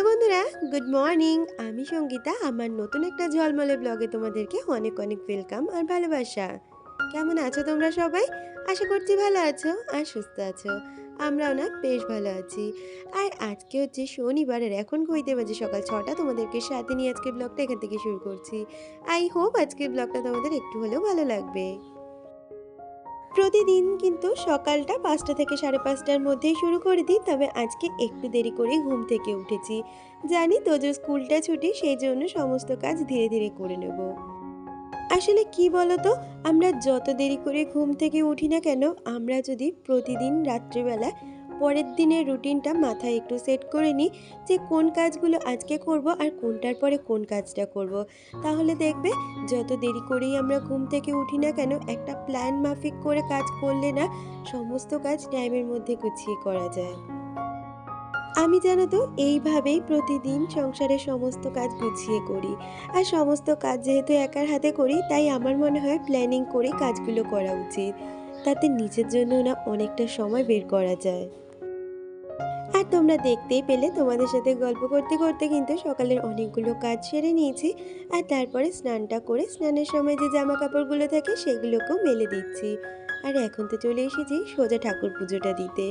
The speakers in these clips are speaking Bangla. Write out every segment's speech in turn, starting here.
হ্যালো বন্ধুরা, গুড মর্নিং। আমি সঙ্গীতা, আমার নতুন একটা ঝলমলে ব্লগে তোমাদেরকে অনেক অনেক ওয়েলকাম আর ভালোবাসা। কেমন আছো তোমরা সবাই? আশা করছি ভালো আছো আর সুস্থ আছো। আমরাও না বেশ ভালো আছি। আর আজকে হচ্ছে শনিবারের, এখন কইতে বাজে সকাল ছটা, তোমাদেরকে সাথে নিয়ে আজকে ব্লগটা এখান থেকে শুরু করছি। আই হোপ আজকের ব্লগটা তোমাদের একটু হলেও ভালো লাগবে। প্রতিদিন কিন্তু সকালটা পাঁচটা থেকে সাড়ে পাঁচটার মধ্যেই শুরু করে দিই, তবে আজকে একটু দেরি করে ঘুম থেকে উঠেছি। জানি তো যে স্কুলটা ছুটি, সেই জন্য সমস্ত কাজ ধীরে ধীরে করে নেব। আসলে কি বলতো, আমরা যত দেরি করে ঘুম থেকে উঠি না কেন, আমরা যদি প্রতিদিন রাত্রিবেলা পরের দিনের রুটিনটা মাথায় একটু সেট করে নিই যে কোন কাজগুলো আজকে করব আর কোনটার পরে কোন কাজটা করব। তাহলে দেখবে যত দেরি করেই আমরা ঘুম থেকে উঠি না কেন, একটা প্ল্যান মাফিক করে কাজ করলে না সমস্ত কাজ টাইমের মধ্যে গুছিয়ে করা যায়। আমি জানো তো, এইভাবেই প্রতিদিন সংসারের সমস্ত কাজ গুছিয়ে করি। আর সমস্ত কাজ যেহেতু একার হাতে করি, তাই আমার মনে হয় প্ল্যানিং করে কাজগুলো করা উচিত। তাতে নিজের জন্য না অনেকটা সময় বের করা যায়। আর তোমরা দেখতেই পেলে তোমাদের সাথে গল্প করতে করতে কিন্তু সকালের অনেকগুলো কাজ সেরে নিয়েছি। আর তারপরে স্নানটা করে স্নানের সময় যে জামা কাপড়গুলো থাকে সেগুলোকেও মেলে দিচ্ছি। আর এখন তো চলে এসেছি সোজা ঠাকুর পুজোটা দিতে।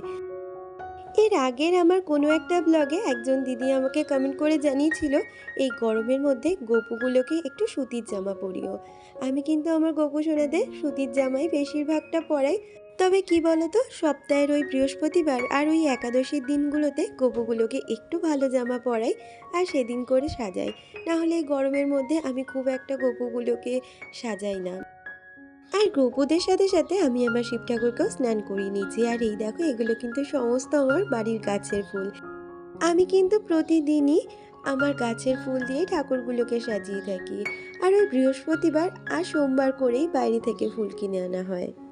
এর আগের আমার কোনো একটা ব্লগে একজন দিদি আমাকে কমেন্ট করে জানিয়েছিল, এই গরমের মধ্যে গপুগুলোকে একটু সুতির জামা পরিও। আমি কিন্তু আমার গপু সোনাদের সুতির জামাই বেশিরভাগটা পরাই। তবে কি বলতো, সপ্তাহের ওই বৃহস্পতিবার আর ওই একাদশীর দিনগুলোতে গপুগুলোকে একটু ভালো জামা পরাই আর সেদিন করে সাজাই। না হলে এই গরমের মধ্যে আমি খুব একটা গপুগুলোকে সাজাই না। আর গপুদের সাথে সাথে আমি আমার শিব ঠাকুরকেও স্নান করিয়ে নিয়েছি। আর এই দেখো, এগুলো কিন্তু সমস্ত আমার বাড়ির গাছের ফুল। আমি কিন্তু প্রতিদিনই আমার গাছের ফুল দিয়ে ঠাকুরগুলোকে সাজিয়ে থাকি। আর ওই বৃহস্পতিবার আর সোমবার করেই বাইরে থেকে ফুল কিনে আনা হয়।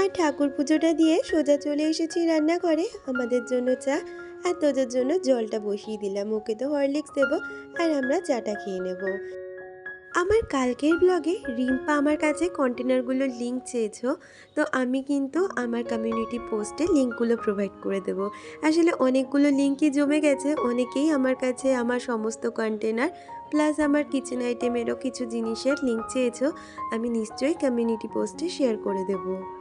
আর ঠাকুর পুজোটা দিয়ে সোজা চলে এসেছি রান্নাঘরে। আমাদের জন্য চা আর তোদের জন্য জলটা বসিয়ে দিলাম। ওকে তো হরলিক্স দেবো আর আমরা চাটা খেয়ে নেব। আমার কালকের ব্লগে রিম্পা আমার কাছে কন্টেনারগুলোর লিঙ্ক চেয়েছ। তো আমি কিন্তু আমার কমিউনিটি পোস্টে লিঙ্কগুলো প্রোভাইড করে দেবো। আসলে অনেকগুলো লিঙ্কই জমে গেছে। অনেকেই আমার কাছে আমার সমস্ত কন্টেনার প্লাস আমার কিচেন আইটেমেরও কিছু জিনিসের লিঙ্ক চেয়েছো। আমি নিশ্চয়ই কমিউনিটি পোস্টে শেয়ার করে দেবো।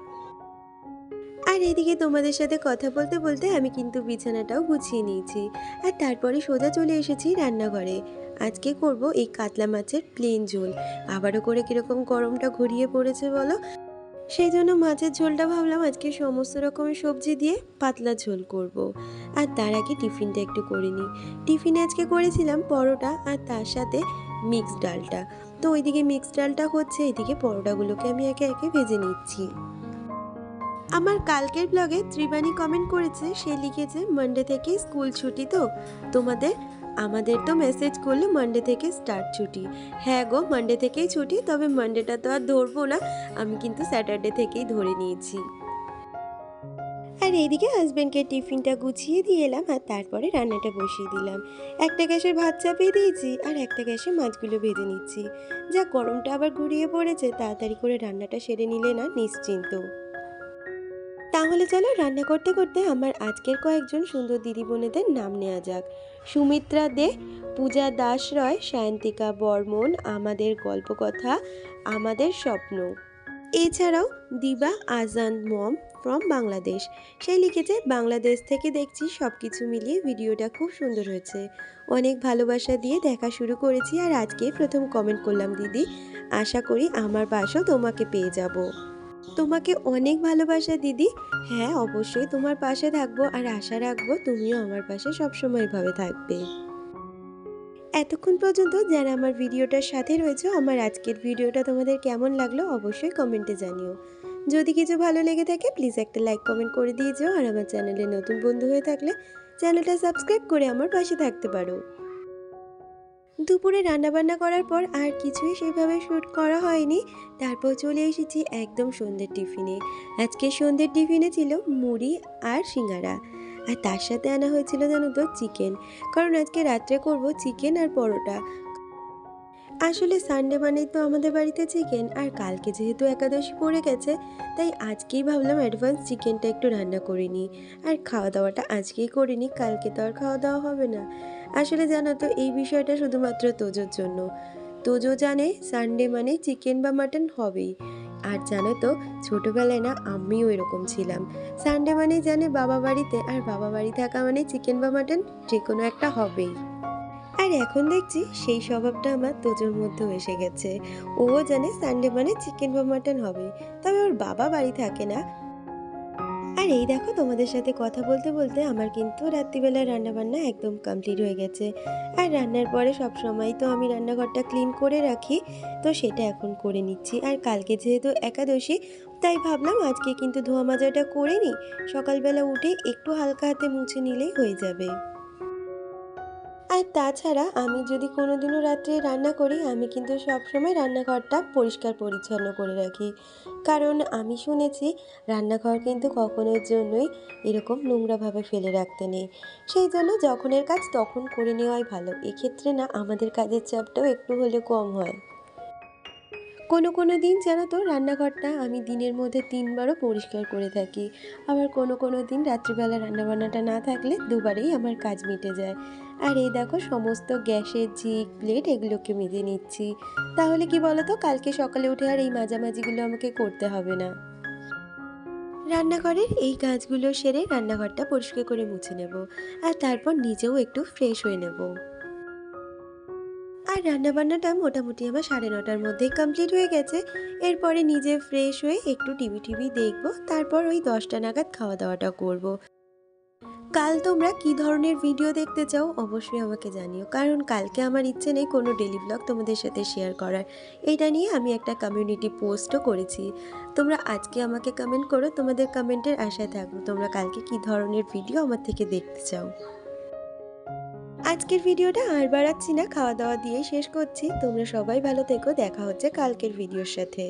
আর এদিকে তোমাদের সাথে কথা বলতে বলতে আমি কিন্তু বিছানাটাও গুছিয়ে নিয়েছি। আর তারপরে সোজা চলে এসেছি রান্নাঘরে। আজকে করব এই কাতলা মাছের প্লেন ঝোল। আবারও করে কীরকম গরমটা ঘুরিয়ে পড়েছে বলো? সেই জন্য মাছের ঝোলটা ভাবলাম আজকে সমস্ত রকমের সবজি দিয়ে পাতলা ঝোল করব। আর তার আগে টিফিনটা একটু করে নিই। টিফিনে আজকে করেছিলাম পরোটা আর তার সাথে মিক্স ডালটা। তো ওইদিকে মিক্স ডালটা হচ্ছে, এদিকে পরোটাগুলোকে আমি একে একে ভেজে নিচ্ছি। আমার কালকের ব্লগে ত্রিবাণী কমেন্ট করেছে, সে লিখেছে মানডে থেকে স্কুল ছুটি তো। তোমাদের, আমাদের তো মেসেজ করল মানডে থেকে স্টার্ট ছুটি। হ্যাঁ গো মানডে থেকেই ছুটি, তবে মানডেটা তো আর ধরবো না। আমি কিন্তু স্যাটারডে থেকেই ধরে নিয়েছি। আর এইদিকে হাজব্যান্ডকে টিফিনটা গুছিয়ে দিয়ে এলাম আর তারপরে রান্নাটা বসিয়ে দিলাম। একটা গ্যাসের ভাত চাপিয়ে দিয়েছি আর একটা গ্যাসে মাছগুলো ভেজে নিচ্ছি। যা গরমটা আবার ঘুরিয়ে পড়েছে, তাড়াতাড়ি করে রান্নাটা সেরে নিলে না, নিশ্চিন্ত। তাহলে চলো রান্না করতে করতে আমার আজকের কয়েকজন সুন্দর দিদি বোনেদের নাম নেওয়া যাক। সুমিত্রা দে, পূজা দাস রয়, সায়ন্তিকা বর্মন, আমাদের গল্পকথা, আমাদের স্বপ্ন। এছাড়াও দিবা আজান মম ফ্রম বাংলাদেশ। সে লিখেছে, বাংলাদেশ থেকে দেখছি সব কিছু মিলিয়ে ভিডিওটা খুব সুন্দর হয়েছে। অনেক ভালোবাসা দিয়ে দেখা শুরু করেছি আর আজকে প্রথম কমেন্ট করলাম, দিদি, আশা করি আমার পাশও তোমাকে পেয়ে যাব। তোমাকে অনেক ভালোবাসা, দিদি। হ্যাঁ অবশ্যই তোমার পাশে থাকব আর আশা রাখব তুমিও আমার পাশে সবসময় এভাবে থাকবে। এতক্ষণ পর্যন্ত যারা আমার ভিডিওটার সাথে রয়েছে, আমার আজকের ভিডিওটা তোমাদের কেমন লাগল অবশ্যই কমেন্টে জানিও। যদি কিছু ভালো লেগে থাকে প্লিজ একটা লাইক কমেন্ট করে দিয়ে যাও আর আমার চ্যানেলে নতুন বন্ধু হয়ে থাকলে চ্যানেলটা সাবস্ক্রাইব করে আমার পাশে থাকতে পারো। দুপুরে রান্নাবান্না করার পর আর কিছুই সেভাবে শ্যুট করা হয়নি। তারপর চলে এসেছি একদম সন্ধ্যের টিফিনে। আজকে সন্ধ্যের টিফিনে ছিল মুড়ি আর সিঙ্গারা। আর তার সাথে আনা হয়েছিল জানো তো চিকেন। কারণ আজকে রাত্রে করব চিকেন আর পরোটা। আসলে সানডে মানেই তো আমাদের বাড়িতে চিকেন। আর কালকে যেহেতু একাদশী পড়ে গেছে, তাই আজকেই ভাবলাম অ্যাডভান্স চিকেনটা একটু রান্না করে নিই। আর খাওয়া দাওয়াটা আজকেই করে নিই, কালকে তো আর খাওয়া দাওয়া হবে না। আসলে জানো তো, এই বিষয়টা শুধুমাত্র তোজোর জন্য। তোজো জানে সানডে মানে চিকেন বা মাটন হবেই। আর জানো তো, ছোটোবেলায় না আমিও এরকম ছিলাম। সানডে মানে জানে বাবা বাড়িতে, আর বাবা বাড়ি থাকা মানে চিকেন বা মাটন যে কোনো একটা হবেই। আর এখন দেখছি সেই স্বভাবটা আমার তোজোর মধ্যেও এসে গেছে। ও জানে সানডে মানে চিকেন বা মাটন হবে তবে ওর বাবা বাড়ি থাকে না আর এই দেখো তোমাদের সাথে কথা বলতে বলতে আমার কিন্তু রাত্রিবেলা রান্নাবান্না একদম কমপ্লিট হয়ে গেছে। আর রান্নার পরে সব সময় তো আমি রান্নাঘরটা ক্লিন করে রাখি, তো সেটা এখন করে নিচ্ছি। আর কালকে যেহেতু একাদশী, তাই ভাবলাম আজকে কিন্তু ধোয়া মাজাটা করে নিই। সকালবেলা উঠে একটু হালকা হাতে মুছে নিলেই হয়ে যাবে। আর তাছাড়া আমি যদি কোনোদিনও রাত্রে রান্না করি, আমি কিন্তু সবসময় রান্নাঘরটা পরিষ্কার পরিচ্ছন্ন করে রাখি। কারণ আমি শুনেছি, রান্নাঘর কিন্তু কখনোর জন্যই এরকম নোংরাভাবে ফেলে রাখতে নেই। সেই জন্য যখনের কাজ তখন করে নেওয়াই ভালো। এক্ষেত্রে না, আমাদের কাজের চাপটাও একটু হলে কম হয়। কোনো কোনো দিন জানো তো রান্নাঘরটা আমি দিনের মধ্যে তিনবারও পরিষ্কার করে থাকি। আবার কোনো কোনো দিন রাত্রিবেলা রান্নাবান্নাটা না থাকলে দুবারেই আমার কাজ মিটে যায়। আর এই দেখো সমস্ত গ্যাসের ঝিক প্লেট এগুলোকে মেজে নিচ্ছি। তাহলে কি বলো তো কালকে সকালে উঠে আর এই মাঝামাঝিগুলো আমাকে করতে হবে না। রান্নাঘরের এই কাজগুলো সেরে রান্নাঘরটা পরিষ্কার করে মুছে নেব। আর তারপর নিজেও একটু ফ্রেশ হয়ে নেব। রান্নাবান্নাটা মোটামুটি আমার সাড়ে নটার মধ্যেই কমপ্লিট হয়ে গেছে। এরপরে নিজে ফ্রেশ হয়ে একটু টিভি টিভি দেখব, তারপর ওই দশটা নাগাদ খাওয়া দাওয়াটা করব। কাল তোমরা কি ধরনের ভিডিও দেখতে চাও অবশ্যই আমাকে জানিও, কারণ কালকে আমার ইচ্ছে নেই কোনো ডেলি ব্লগ তোমাদের সাথে শেয়ার করার। এইটা নিয়ে আমি একটা কমিউনিটি পোস্টও করেছি। তোমরা আজকে আমাকে কমেন্ট করো, তোমাদের কমেন্টের আশায় থাকব তোমরা কালকে কি ধরনের ভিডিও আমার থেকে দেখতে চাও। আজকের ভিডিওটা আর বাড়াচ্ছি না, খাওয়া দাওয়া দিয়ে শেষ করছি। তোমরা সবাই ভালো থেকো, দেখা হচ্ছে কালকের ভিডিওর সাথে।